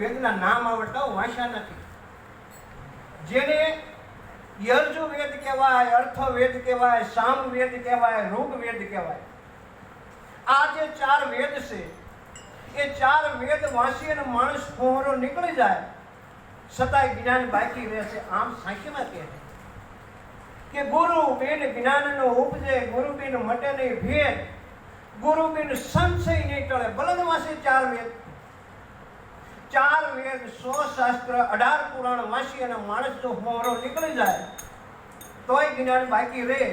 વેદના નામ આવડતા વાંચ્યા નથી. જેને યર્જુ વેદ કહેવાય અર્થ વેદ કહેવાય સામ વેદ કહેવાય રૂગ વેદ કહેવાય. આ જે ચાર વેદ છે, એ ચાર વેદ વાંચી અને માણસ ફોહરો નીકળી જાય, છતાંય જ્ઞાન બાકી રહેશે આમ સાંખીમાં કહે કે ગુરુ બિન જ્ઞાનનો ઉપજે ગુરુ બિન મટે નહીં ભેદ ગુરુ બિન સંશય નહીં ટળે ભલે વાંચે ચાર વેદ. ચાર વેદ, સો શાસ્ત્ર, અઢાર પુરાણ વાંચી અને માણસ જો ફોહરો નીકળી જાય, તોય જ્ઞાન બાકી રહે.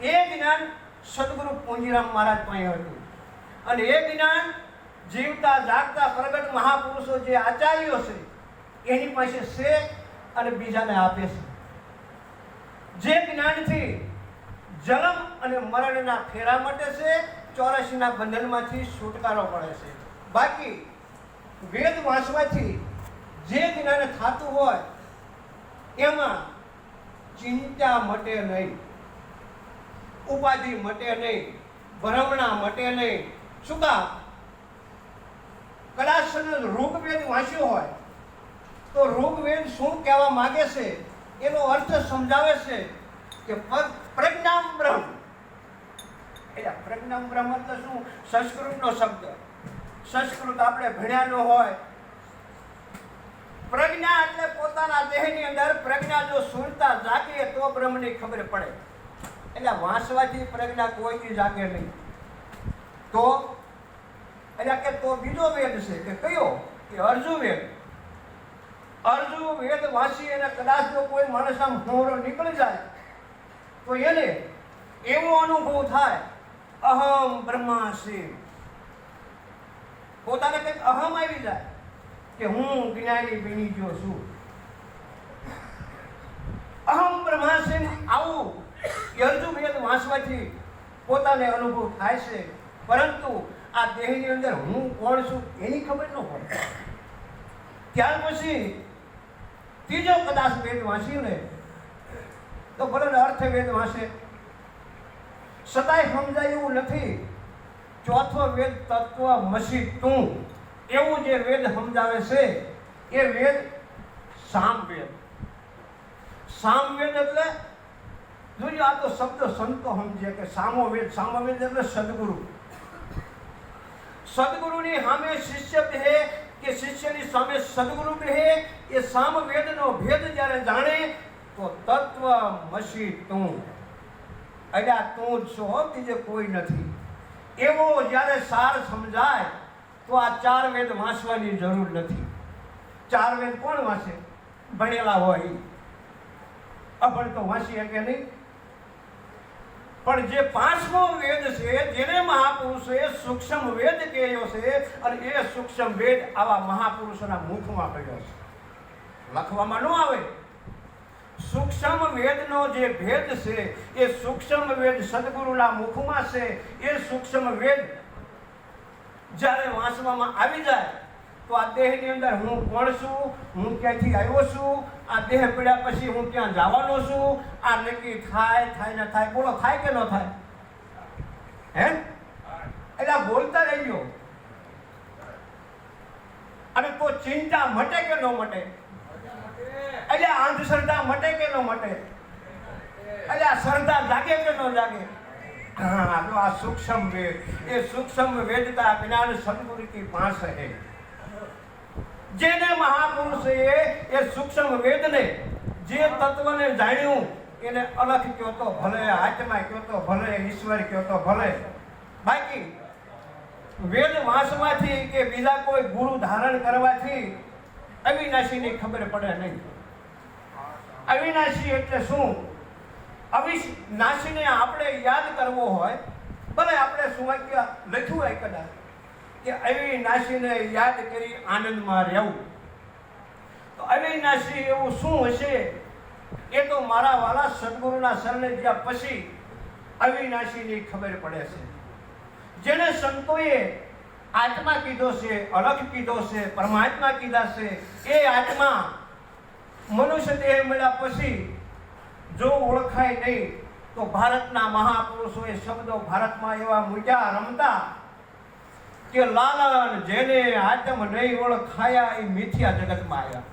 એ જ્ઞાન સદગુરુ પૂંજીરામ મહારાજ પાસે હતું. અને એ જ્ઞાન જીવતા, જાગતા પ્રગટ મહાપુરુષો જે આચાર્યો છે, એની પાસે છે અને બીજાને આપે છે. જે જ્ઞાનથી જન્મ અને મરણના ફેરા માટે છે ચોરાશીના બંધનમાંથી છુટકારો પડે છે. બાકી વેદ વાંચવાથી જે જ્ઞાન થતું હોય, એમાં ચિંતા મટે નહીં, ઉપાધિ મટે નહીં, ભ્રમણા મટે નહીં. શું કા કદાચ ઋગ્વેદ વાંચ્યો હોય, તો ઋગ્વેદ શું કહેવા માગે છે? એનો અર્થ સમજાવે છે કે પ્રજ્ઞામ બ્રહ્મ. એટલે પ્રજ્ઞામ બ્રહ્મ એટલે શું? સંસ્કૃતનો શબ્દ. સંસ્કૃત આપણે ભણ્યા ન હોય. પ્રજ્ઞા એટલે પોતાના દેહની અંદર પ્રજ્ઞા જો સુરતા જાગે તો બ્રહ્મની ખબર પડે. એટલે વાંચવાથી પ્રજ્ઞા કોઈની જાગે નહીં. તો એટલે કે તો બીજો વેદ છે કે કયો? કે અર્જુ વેદ. અર્જુ વેદ વાંચી અને કદાચ જો કોઈ માણસ આમ હોરો નીકળી જાય, તો એને એવો અનુભવ થાય, અહમ બ્રહ્માસી. પોતાને કંઈક અહમ આવી જાય કે હું જ્ઞાની બની ગયો છું. અહમ બ્રહ્માસી આવું અર્જુ વેદ વાંચવાથી પોતાને અનુભવ થાય છે. પરંતુ આ દેહની અંદર હું કોણ છું એની ખબર ન પડે ત્યાર પછી ત્રીજો કદાચ વેદ વાંચ્યું ને તો ભલે અર્થ વેદ વાંચે. છતાંય સમજાય એવું નથી. ચોથો વેદ તત્વ મસી તું એવું જે વેદ સમજાવે છે, એ વેદ સામવેદ. સામવેદ એટલે જોઈએ આ તો શબ્દ સંતો સમજે કે સામો વેદ. સામો વેદ એટલે સદગુરુ. સદગુરુની સામે શિષ્ય કહે કે શિષ્યની સામે સદગુરુ કહે એ સામવેદનો ભેદ જ્યારે જાણે, તો તત્વ મસી તું અલ્યા તું જ છો બીજે કોઈ નથી. એવો જ્યારે સાર સમજાય, તો આ ચાર વેદ વાંચવાની જરૂર નથી. ચાર વેદ કોણ વાંચે? ભણેલા હોય. અભણ તો વાંચી શકે નહીં. પણ જે પાંચમો વેદ છે, જેને મહાપુરુષે સૂક્ષ્મ વેદ કહ્યો છે, અને એ સૂક્ષ્મ વેદ આવા મહાપુરુષોના મુખમાં પડ્યો છે. લખવામાં ન આવે. સૂક્ષ્મ વેદનો જે ભેદ છે, એ સૂક્ષ્મ વેદ સદગુરુના મુખમાં છે. એ સૂક્ષ્મ વેદ જ્યારે વાંચવામાં આવી જાય, તો આ દેહની અંદર હું કોણ છું? હું ક્યાંથી આવ્યો છું? આ દેહ પડ્યા પછી હું ક્યાં જવાનો છું? આ નક્કી થાય થાય, ન થાય, બોલો, થાય કે ન થાય? હે? એટલે બોલતા રહી ગયો અને તો ચિંતા મટે કે ન મટે અંધશ્રદ્ધા મટે કે ન મટે? એટલે આ શ્રદ્ધા જાગે કે ન જાગે? હા, તો આ સૂક્ષ્મ વેદ. એ સૂક્ષ્મ વેદતા જ્ઞાન સદગુરુ કી હે જેને મહાપુરુષે એ સૂક્ષ્મ વેદને જે તત્વને જાણ્યું, એને અલખ કયો તો ભલે આત્મા કયો તો ભલે, ઈશ્વર કયો તો ભલે. બાકી, વેદ વાંચવાથી કે બીજા કોઈ ગુરુ ધારણ કરવાથી અવિનાશીની ખબર પડે નહીં. અવિનાશી એટલે શું? અવિનાશીને આપણે યાદ કરવો હોય, ભલે આપણે શું વાક્ય લખ્યું હોય કદાચ, કે અવિનાશીને યાદ કરી આનંદમાં રહેવું. તો અવિનાશી એવું શું હશે? એ તો મારા વાલા સદગુરુના શરણે ગયા પછી અવિનાશીની ખબર પડે છે. જેને સંતોએ આત્મા કીધો છે, અલગ કીધો છે, પરમાત્મા કીધા છે, એ આત્મા મનુષ્ય દેહ મળ્યા પછી જો ઓળખાય નહીં, તો ભારતના મહાપુરુષોએ શબ્દો ભારતમાં એવા મૂક્યા, રમતા કે લાલન જેને આતમ નહીં ઓળખાયા એ મિથ્યા જગતમાં આવ્યા.